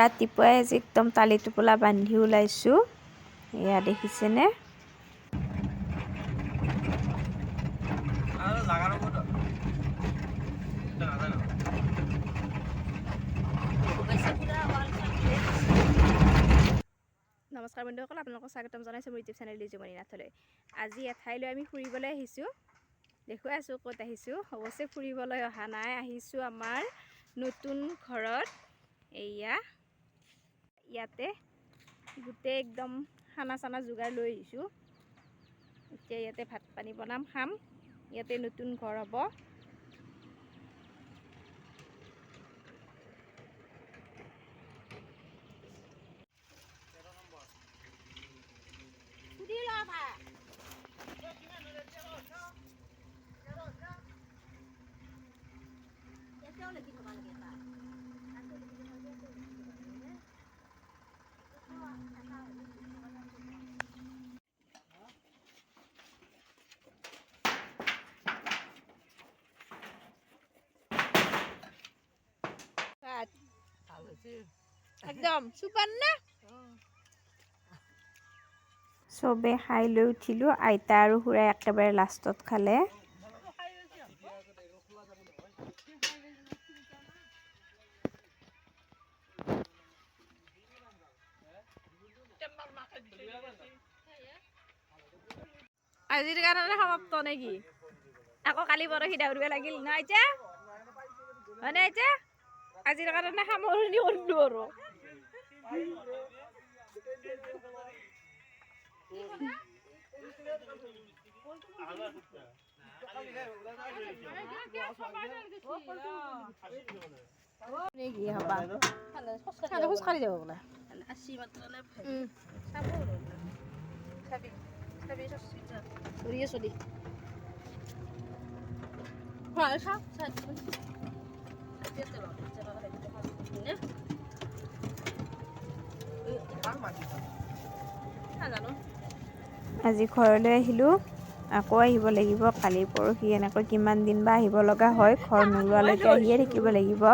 ৰাতিপুৱাই আজি একদম টালি টোপোলা বান্ধি ওলাইছোঁ। এয়া দেখিছেনে? নমস্কাৰ বন্ধুসকল আপোনালোকক স্বাগতম জনাইছোঁ মোৰ ইউটিউব চেনেল লিজুমণি নাথলৈ। আজি এঠাইলৈ আমি ফুৰিবলৈ আহিছোঁ। দেখুৱাই আছোঁ ক'ত আহিছোঁ। অৱশ্যে ফুৰিবলৈ অহা নাই। আহিছোঁ আমাৰ নতুন ঘৰত। এয়া ইয়াতে গোটেই একদম খানা চানা যোগাৰ লৈ আহিছোঁ। এতিয়া ইয়াতে ভাত পানী বনাম খাম। ইয়াতে নতুন ঘৰ হ'ব। ভাত একদম চুপাৰ না? চবে খাই লৈ উঠিলোঁ আইতা আৰু খুৰাই একেবাৰে লাষ্টত খালে। আজিৰ কাৰণে সমাপ্ত নেকি? আকৌ কালি পৰহি দাউৰিব লাগিল না এতিয়া হয়নে এতিয়া আজিৰ কাৰণে সামৰণি কৰিলোঁ আৰু কি হবা খালে খোজ কাঢ়ি যাব বোলে কৰি দি আজি ঘৰলৈ আহিলোঁ। আকৌ আহিব লাগিব। কালি পৰহি এনেকৈ কিমান দিন বা আহিব লগা হয় ঘৰ নোলোৱালৈকে আহিয়ে থাকিব লাগিব।